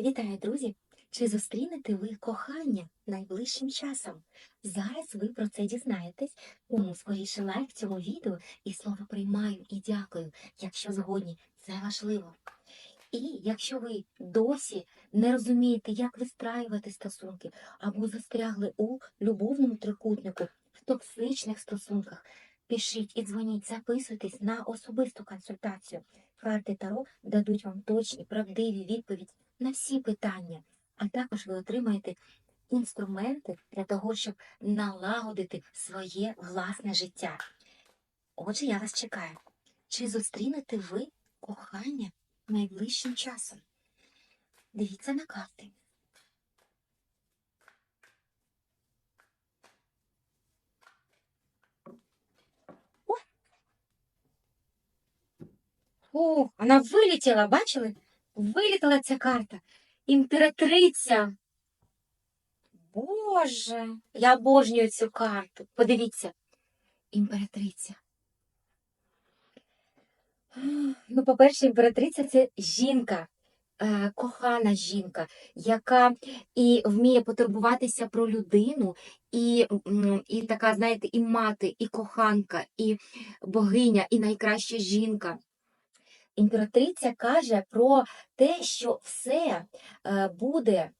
Вітаю, друзі! Чи зустрінете ви кохання найближчим часом? Зараз ви про це дізнаєтесь, тому скоріше лайк цьому відео і слово приймаю і дякую, якщо згодні, це важливо. І якщо ви досі не розумієте, як вистраювати стосунки, або застрягли у любовному трикутнику, в токсичних стосунках, пишіть і дзвоніть, записуйтесь на особисту консультацію. Карти Таро дадуть вам точні, правдиві відповіді на всі питання, а також ви отримаєте інструменти для того, щоб налагодити своє власне життя. Отже, я вас чекаю. Чи зустрінете ви кохання найближчим часом? Дивіться на карти. О! Вона вилетіла, бачили? Вилітала ця карта. Імператриця. Боже, я обожнюю цю карту. Подивіться. Імператриця. Ну, по-перше, імператриця це жінка, е, кохана жінка, яка і вміє потурбуватися про людину, і, і така, знаєте, і мати, і коханка, і богиня, і найкраща жінка. Імператриця каже про те, що все е, буде,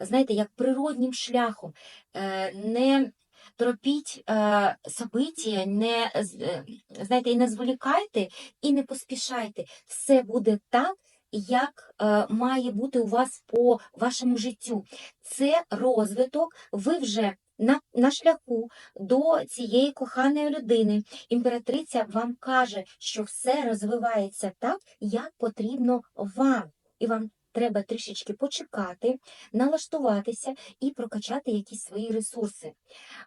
знаєте, як природнім шляхом. Е, Не торопіть е, собиття, не, е, знаєте, і не зволікайте, і не поспішайте. Все буде так, як е, має бути у вас по вашому життю. Це розвиток, ви вже на, на шляху до цієї коханої людини. Імператриця вам каже, що все розвивається так, як потрібно вам. І вам треба трішечки почекати, налаштуватися і прокачати якісь свої ресурси.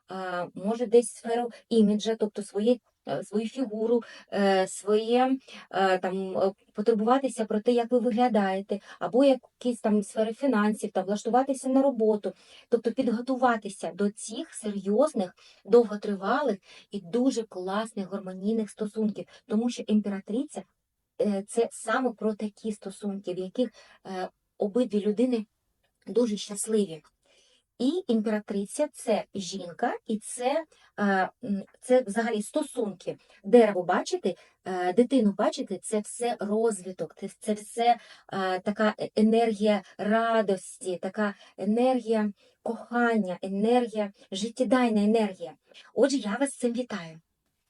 А, може, десь сферу іміджа, тобто свої, е, свою фігуру, е, своє е, там е, потурбуватися про те, як ви виглядаєте, або якісь там сфери фінансів, там влаштуватися на роботу, тобто підготуватися до цих серйозних, довготривалих і дуже класних гармонійних стосунків, тому що імператриця е, це саме про такі стосунки, в яких е, обидві людини дуже щасливі. І імператриця це жінка, і це, е, це взагалі стосунки. Дерево бачите, е, дитину бачити це все розвиток, це, все е, така енергія радості, така енергія кохання, енергія, життєдайна енергія. Отже, я вас цим вітаю.